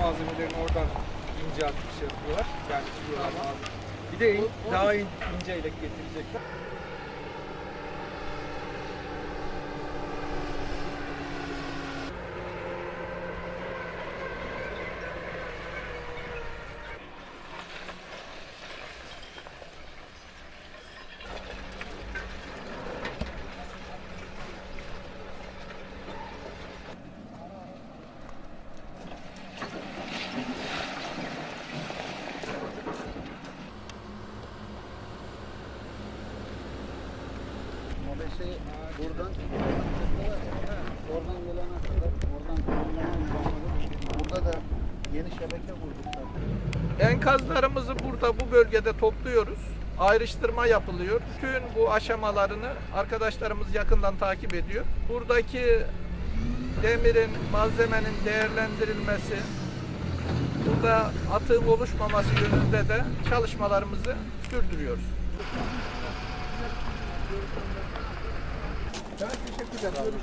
malzemelerini oradan inceltip şey yapıyorlar. Yani. Bir de in- daha in- ince ile getirecekler. Enkazlarımızı burada bu bölgede topluyoruz. Ayrıştırma yapılıyor. Bütün bu aşamalarını arkadaşlarımız yakından takip ediyor. Buradaki demirin, malzemenin değerlendirilmesi, burada atığın oluşmaması yönünde de çalışmalarımızı sürdürüyoruz. Teşekkür ederim.